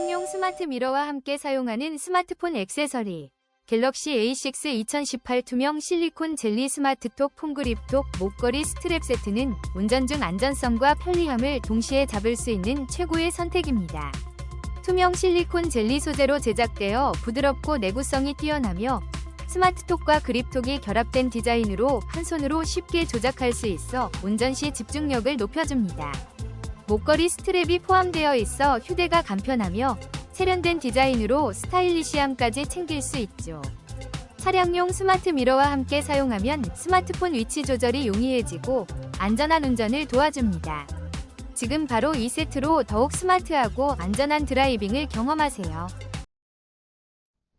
차량용 스마트 미러와 함께 사용하는 스마트폰 액세서리. 갤럭시 A6 2018 투명 실리콘 젤리 스마트톡 폰그립톡 목걸이 스트랩 세트는 운전 중 안전성과 편리함을 동시에 잡을 수 있는 최고의 선택입니다. 투명 실리콘 젤리 소재로 제작되어 부드럽고 내구성이 뛰어나며 스마트톡과 그립톡이 결합된 디자인으로 한 손으로 쉽게 조작할 수 있어 운전 시 집중력을 높여줍니다. 목걸이 스트랩이 포함되어 있어 휴대가 간편하며 세련된 디자인으로 스타일리시함까지 챙길 수 있죠. 차량용 스마트 미러와 함께 사용하면 스마트폰 위치 조절이 용이해지고 안전한 운전을 도와줍니다. 지금 바로 이 세트로 더욱 스마트하고 안전한 드라이빙을 경험하세요.